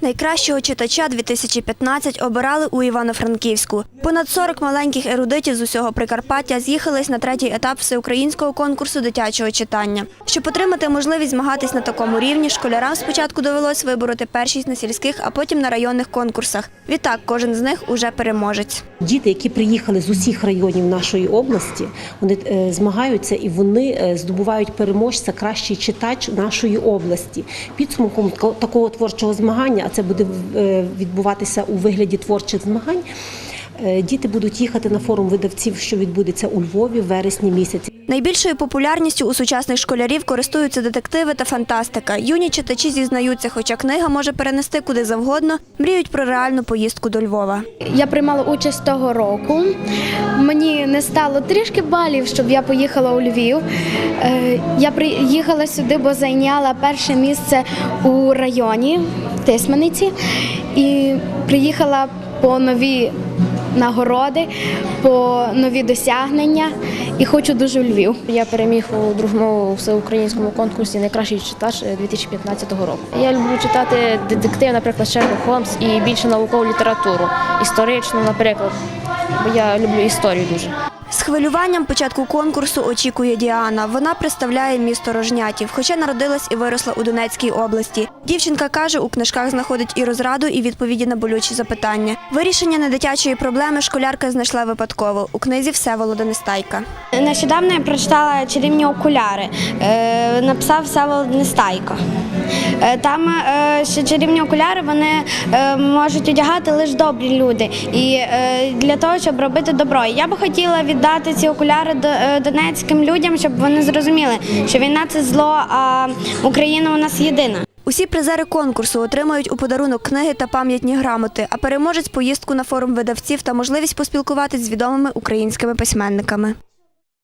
Найкращого читача 2015 обирали у Івано-Франківську. Понад 40 маленьких ерудитів з усього Прикарпаття з'їхались на третій етап всеукраїнського конкурсу дитячого читання. Щоб отримати можливість змагатись на такому рівні, школярам спочатку довелось вибороти першість на сільських, а потім на районних конкурсах. Відтак, кожен з них уже переможець. Діти, які приїхали з усіх районів нашої області, вони е, змагаються і вони е, здобувають переможця кращий читач нашої області. Підсумком тако- такого творчого змагання, а це буде е, відбуватися у вигляді творчих змагань. е, Діти будуть їхати на форум видавців, що відбудеться у Львові в вересні місяці. Найбільшою популярністю у сучасних школярів користуються детективи та фантастика. Юні читачі зізнаються, хоча книга може перенести куди завгодно, мріють про реальну поїздку до Львова. Я приймала участь того року. Мені не стало трішки балів, щоб я поїхала у Львів. Е, Я приїхала сюди, бо зайняла перше місце у районі Тисманиці і приїхала по нові нагороди, по нові досягнення і хочу дуже у Львів. Я переміг у другому всеукраїнському конкурсі Найкращий читач е, 2015 року. Я люблю читати детектив, наприклад, Шерлок Холмс і більше наукову літературу, історичну, наприклад. Бо я люблю історію дуже. Хвилюванням початку конкурсу очікує Діана. Вона представляє місто Рожнятів, хоча народилась і виросла у Донецькій області. Дівчинка каже, у книжках знаходить і розраду, і відповіді на болючі запитання. Вирішення недитячої проблеми школярка знайшла випадково. У книзі Всеволода Нестайка. Нещодавно я прочитала чарівні окуляри. Е, написав Всеволод Нестайко. Е, Там е, що чарівні окуляри вони е, можуть одягати лише добрі люди. І для того, щоб робити добро. Я би хотіла віддати ці окуляри е, донецьким людям, щоб вони зрозуміли, що війна це зло, а Україна у нас єдина. Усі призери конкурсу отримають у подарунок книги та пам'ятні грамоти, а переможець поїздку на форум видавців та можливість поспілкуватись з відомими українськими письменниками.